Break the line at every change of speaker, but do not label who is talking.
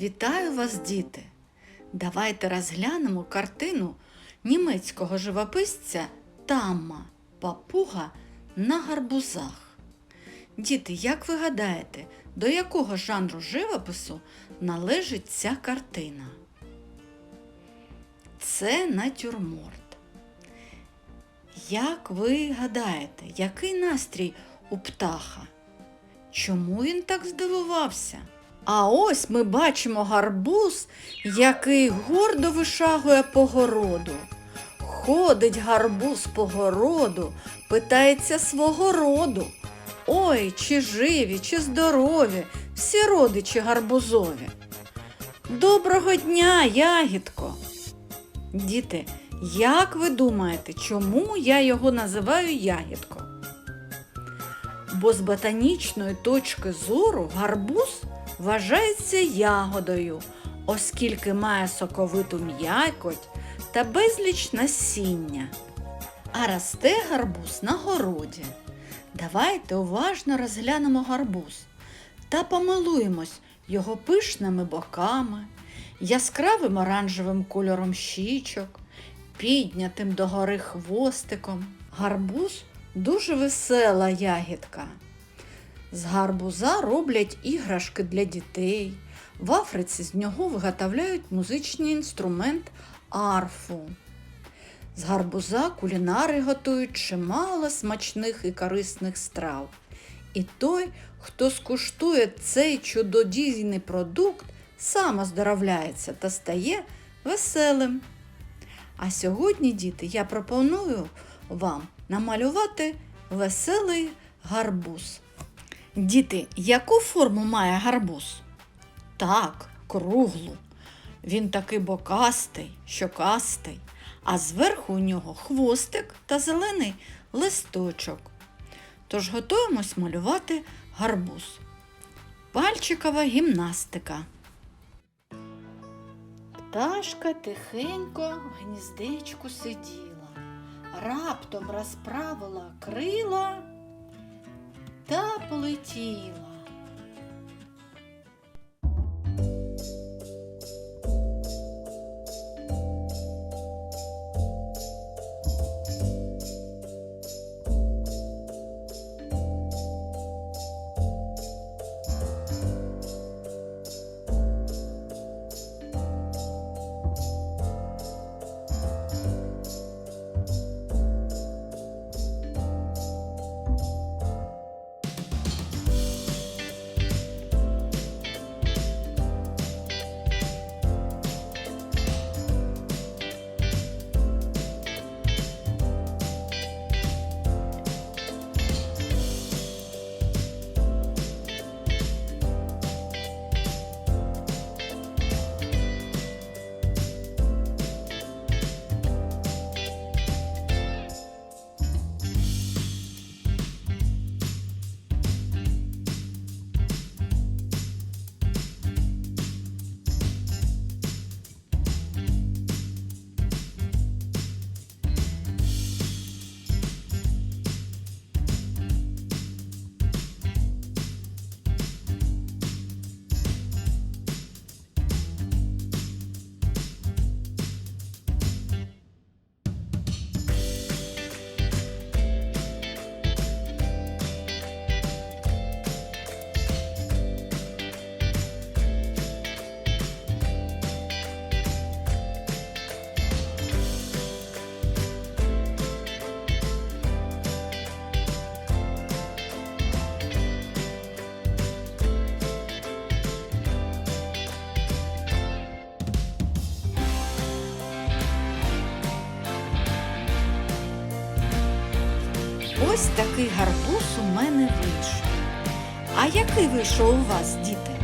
Вітаю вас, діти! Давайте розглянемо картину німецького живописця Тамма Папуга на гарбузах. Діти, як ви гадаєте, до якого жанру живопису належить ця картина? Це натюрморт. Як ви гадаєте, який настрій у птаха? Чому він так здивувався? А ось ми бачимо гарбуз, який гордо вишагує по городу. Ходить гарбуз по городу, питається свого роду. Ой, чи живі, чи здорові, всі родичі гарбузові. Доброго дня, ягідко! Діти, як ви думаєте, чому я його називаю ягідко? Бо з ботанічної точки зору гарбуз вважається ягодою, оскільки має соковиту м'якоть та безліч насіння. А росте гарбуз на городі. Давайте уважно розглянемо гарбуз та помилуємось його пишними боками, яскравим оранжевим кольором щічок, піднятим догори хвостиком. Гарбуз дуже весела ягідка. З гарбуза роблять іграшки для дітей. В Африці з нього виготовляють музичний інструмент арфу. З гарбуза кулінари готують чимало смачних і корисних страв. І той, хто скуштує цей чудодійний продукт, сам оздоровляється та стає веселим. А сьогодні, діти, я пропоную вам намалювати веселий гарбуз. Діти, яку форму має гарбуз? Так, круглу. Він такий бокастий, щокастий, а зверху у нього хвостик та зелений листочок. Тож готуємось малювати гарбуз. Пальчикова гімнастика. Пташка тихенько в гніздечку сиділа, раптом розправила крила та полетіла. Ось такий гарбуз у мене вийшов. А який вийшов у вас, діти?